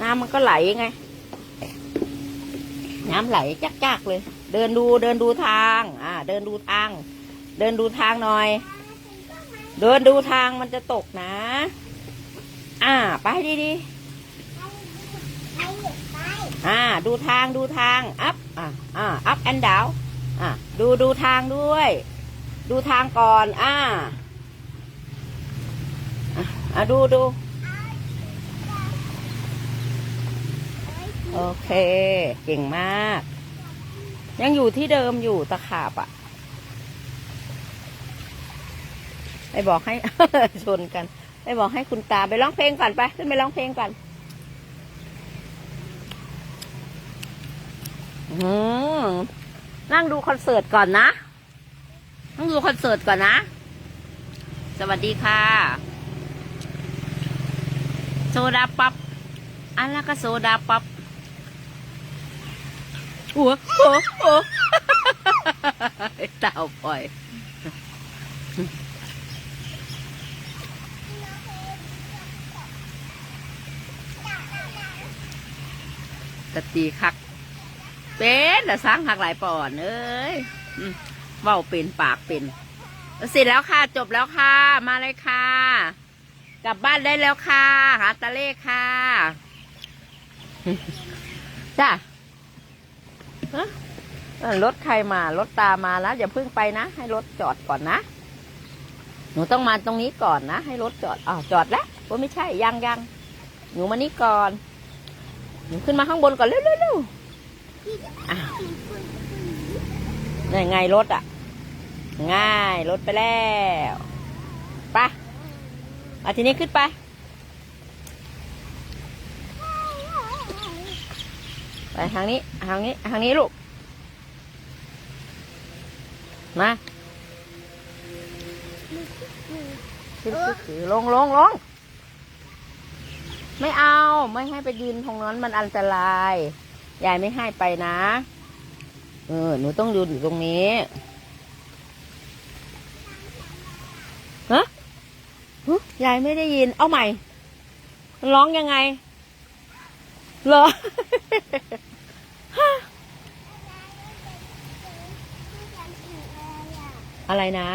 น้ำมันก็ไหลไง น้ำไหลจักๆเลย เดินดูเดินดูทาง อ่า เดินดูทาง เดินดูทางหน่อย เดินดูทางมันจะตกนะ อ่า ไปดีๆอ่า ดูทางดูทางอัพอ่าอ่าอัพแอนด์ดาวอ่าดูดูทางด้วย ดูทางก่อน อ่าอะอะดูดู โอเค เก่งมาก ยังอยู่ที่เดิมอยู่ตะขาบอะ่ะไปบอกให้ชนกันไปบอกให้คุณตาไปร้องเพลงก่อนไปขึ้นไปร้องเพลงก่อนอืมนั่งดูคอนเสิร์ตก่อนนะ นั่งดูคอนเสิร์ตก่อนนะ สวัสดีค่ะ โซดาป๊อปอันล้วก็โซดาป๊ อปโอ้โหโอ้เต่าปล่อยตะตีคัก เป็นแต่สร้างหักหลายปอนเอ้ยเว้าเป็นปากเป็นเสร็จแล้วค่ะ จบแล้วค่ะ มาเลยค่ะ กลับบ้านได้แล้วค่ะ หาตาเล่ค่ะ จ้ะ รถใครมารถตามาแล้วอย่าเพิ่งไปนะ ให้รถจอดก่อนนะ หนูต้องมาตรงนี้ก่อนนะ ให้รถจอดอ้าวจอดแล้วว่าไม่ใช่ยังยังหนูมานี่ก่อน หนูขึ้นมาข้างบนก่อนเร็วเร็วเร็วอ้าวนี่ไงรถอะ ง่ายรถไปแล้วไปเอาทีนี้ขึ้นไป ไปทางนี้ ทางนี้ ทางนี้ลูก มาขึ้นขึ้นขึ้นลงลงลง ไม่เอา ไม่ให้ไปยืนตรงนั้นมันอันตราย ยายไม่ให้ไปนะ เออ หนูต้องยืนอยู่ตรงนี้ฮะฮะยายไม่ได้ยิน เอาใหม่ ร้องยังไงเหรอ อะไรนะ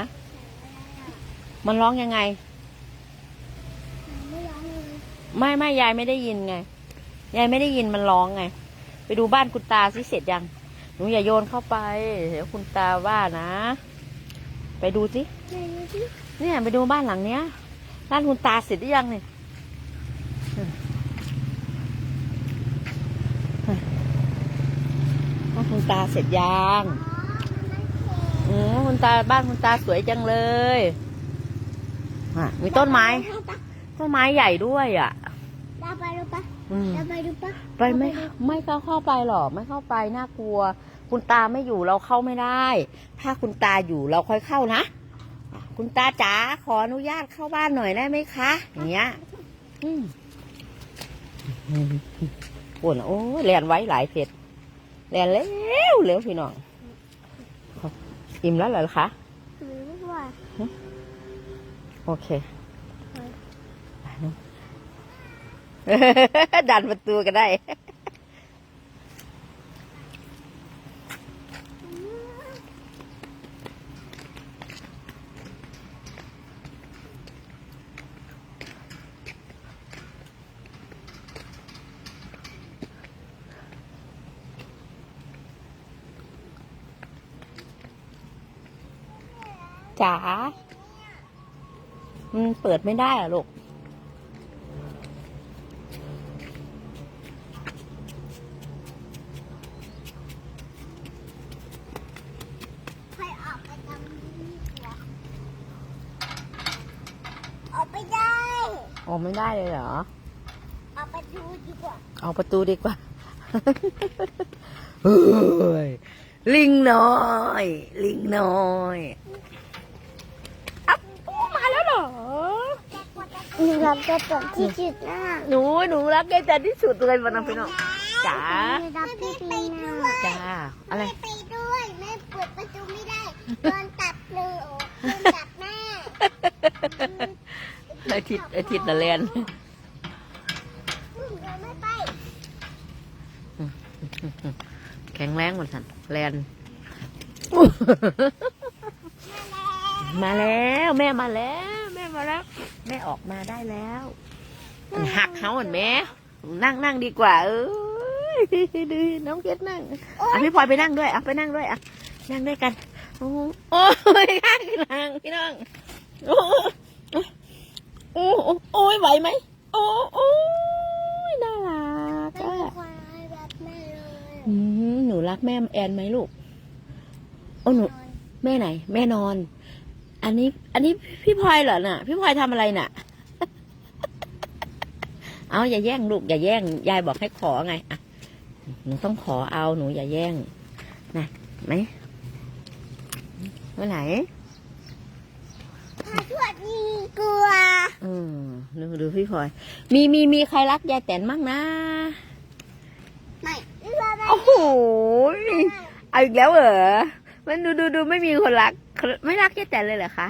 มันร้องยังไง ไม่ไม่ยายไม่ได้ยินไง ยายไม่ได้ยินมันร้องไง ไปดูบ้านคุณตาสิเสร็จยัง หนูอย่าโยนเข้าไป เดี๋ยวคุณตาว่านะ ไปดูสิ เนี่ยไปดูบ้านหลังเนี้ย บ้านคุณตาเสร็จหรือยังเนี่ยบ้านคุณตาเสร็จยังอืม คุณตาบ้านคุณตาสวยจังเลยอะมีต้นไม้ ต้นไม้ใหญ่ด้วยอะเราไปดูปะอืมเราไปดูปะไปไม่ไม่เข้าเข้าไปหรอกไม่เข้าไปน่ากลัว คุณตาไม่อยู่เราเข้าไม่ได้ ถ้าคุณตาอยู่เราค่อยเข้านะอะคุณตาจ๋าขออนุญาตเข้าบ้านหน่อยได้ไหมคะอย่างเงี้ยอืมปวดโอ้ยแลนไว้หลายเผ็ดแลนเร็วเร็วพี่น้อง อิ่มแล้วเหรอคะหรือว่าโอเคดันประตูก็ได้ จ๋า มันเปิดไม่ได้อะลูกใครออกไปทำนี้ดีกว่าออกไปได้ ออกไม่ได้เลยเหรอ ออกไปดูดีกว่าเอาประตูดีกว่า เฮ้ย ลิงน้อย ลิงน้อยอัพปูมาแล้วเหรอ หนูรับจะตกที่จุดนะหนูหนูรักแกจันที่สุดเลยวันนั้นพี่น้องจ๋าไม่รับพี่ปีนะจ้าอะไรไม่ไปด้วยแม่เปิดประตูไม่ได้โดนตัดเลยโอ้โดนตัดแม่อาทิตย์อาทิตย์น่ะแลนหนูไม่ไปแข็งแรงหมดสันแลนมาแล้วแม่มาแล้วแม่มาแล้วแม่ออกมาได้แล้วมันหักเขาเหมือนแม่นั่งนั่งดีกว่า เอ้ยดูน้องเกดนั่งอะพี่พลอยไปนั่งด้วยอะไปนั่งด้วยอะนั่งด้วยกัน โอ้โอ้ยข้างพี่นางพี่น้องโอ้โอ้โอ้โอ้โอ้ยไหวไหมโอ้โอ้ยน่ารักไม่อะมีควายแบบแม่เลยอืมหนูรักแม่แอนไหมลูกโอ้หนูแม่ไหน แม่นอน อันนี้ อันนี้พี่พลอยเหรอน่ะ พี่พลอยทำอะไรน่ะ เอาอย่าแย่งลูกอย่าแย่ง ยายบอกให้ขอไงอะหนูต้องขอเอาหนูอย่าแย่งนะไหมเมื่อไหร่ถ้าทวดยิงกลัว อืมดูดูพี่พลอย มีมีมีใครรักยายแตนบ้างนะไม่ไม่ไม่โอ้โหเอาอีกแล้วเหรอ มันดูดูดูไม่มีคนรัก ไม่รักยายแตนเลยเหรอคะ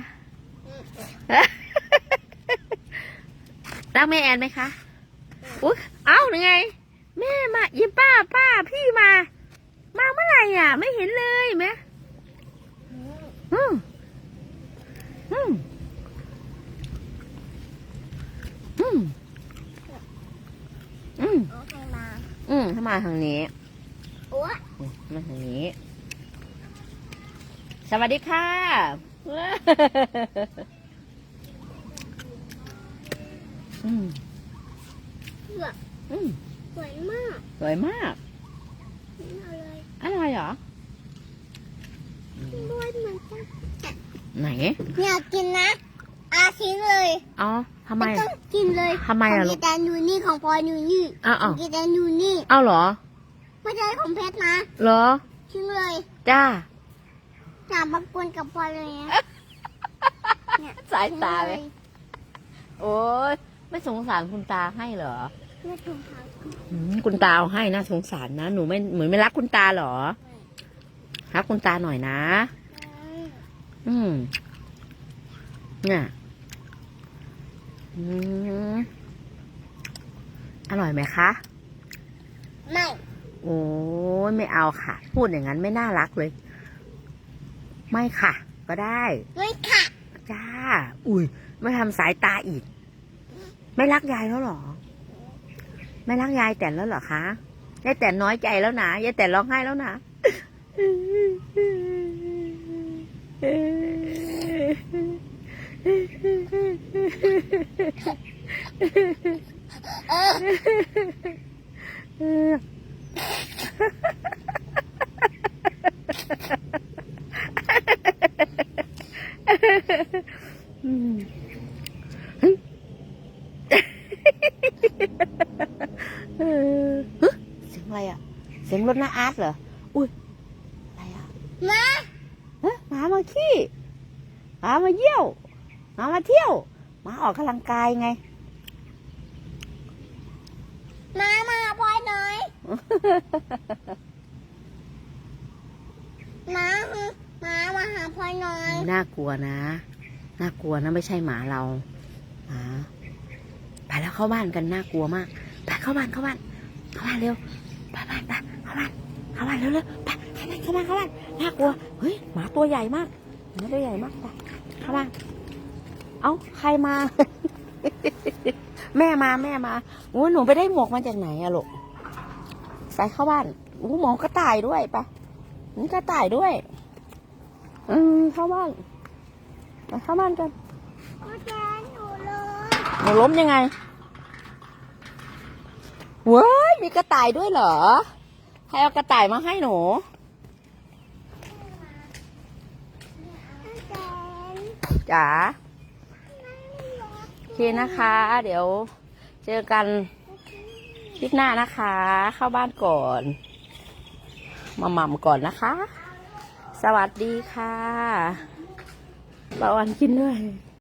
รักแม่แอนไหมคะอุ๊ยเอ้าหรือไง แม่มายิป้าป้าพี่มา มาเมื่อไหร่อะ ไม่เห็นเลยแม่อืมอืมอืมอืมโอเคมาอืมถ้ามาทางนี้โอ้ยอืมมาทางนี้ สวัสดีค่ะอืมแบบอืมสวยมาก สวยมากเอาเลยอะไรเหรอด้วยเหมือนกันไหน อยากกินนะ อาทิ้งเลยอ๋อทำไมไม่ต้องกินเลยทำไมขอะองลูกีกแตนอยู่นี่ของพลอยอยู่นี่อ้าวขอ้าอวงกีแตนอยู่นี่อ้าวเหรอ ไม่ใช่ของเพชรนะ เหรอ ทิ้งเลย จ้า อย่ามากวนกับพลอยเลยนะเนี่ยสายตาทิ้งเลย โอ้ยไม่สงสารคุณตาให้เหรอไม่ถูกทางอืมคุณตาเอาให้นะสงสารนะหนูไม่เหมือนไม่รักคุณตาเหรอรักคุณตาหน่อยนะ อืมเนี่ยอืมอร่อยไหมคะ ไม่ โอ้ยไม่เอาค่ะ พูดอย่างนั้นไม่น่ารักเลย ไม่ค่ะ ก็ได้ไม่ค่ะ จ้า อุ้ยไม่ทำสายตาอีก ไม่รักยายแล้วเหรอ ไม่รักยายแต่นแล้วเหรอคะยายแต่นน้อยใจแล้วนะยายแต่นร้องไห้แล้วนะ เออ อืมเฮ้ยเออฮะเสียงอะไรอะ เสียงร ถน้าอาร์ตเหรอ อุ้ย อะไรอะมาฮะหมามาขี้หมามาเยี่ยวหมามาเที่ยวหมาออกกำลังกายไงมามาหาพลอยหน่อยมามามาหาพลอยหน่อยน่ากลัวนะ น่ากลัวนะไม่ใช่หมาเราหมาไปแล้วเข้าบ้านกันน่ากลัวมาก ไปเข้าบ้านเข้าบ้านเข้าบ้านเร็ว ไปบ้านไปเข้าบ้านเข้าบ้านเร็วเร็วไปเข้าบ้านเข้าบ้านเข้าบ้านน่ากลัวเฮ้ยหมาตัวใหญ่มากหมาตัวใหญ่มากไปเข้าบ้านเอ้าใครมา แม่มาแม่มาโอ้ยหนูไปได้หมวกมาจากไหนอะลูกไปเข้าบ้านอู้หมอกระต่ายด้วยไปนี่กระต่ายด้วยอืมเข้าบ้านไปเข้าบ้านกันก็แกหนูเลยหนูล้มยังไง เว้ยมีกระต่ายด้วยเหรอ ใครเอากระต่ายมาให้หนู จ๋าโอเคนะคะ เดี๋ยวเจอกันคลิปหน้านะคะ เข้าบ้านก่อน มาหม่ำก่อนนะคะ สวัสดีค่ะบาวันกินด้วย